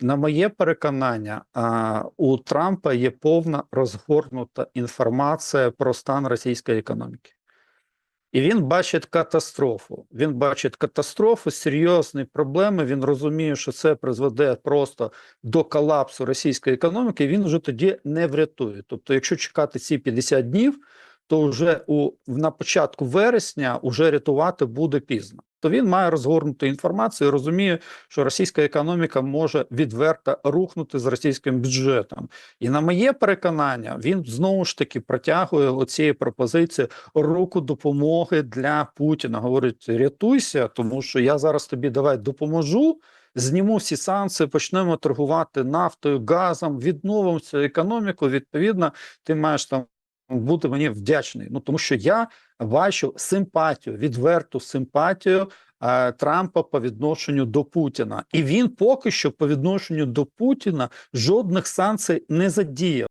на моє переконання, у Трампа є повна розгорнута інформація про стан російської економіки. І він бачить катастрофу. Він бачить катастрофу, серйозні проблеми. Він розуміє, що це призведе просто до колапсу російської економіки. Він вже тоді не врятує. Тобто, якщо чекати ці 50 днів, то вже у на початку вересня вже рятувати буде пізно. То він має розгорнуту інформацію, і розуміє, що російська економіка може відверто рухнути з російським бюджетом. І на моє переконання, він знову ж таки протягує оцієї пропозиції руку допомоги для Путіна. Говорить: рятуйся, тому що я зараз тобі давай допоможу. Зніму всі санкції, почнемо торгувати нафтою, газом, відновимо цю економіку. Відповідно, ти маєш там бути мені вдячний. Ну тому що я бачу симпатію, відверту симпатію е, Трампа по відношенню до Путіна, і він поки що по відношенню до Путіна жодних санкцій не задіяв.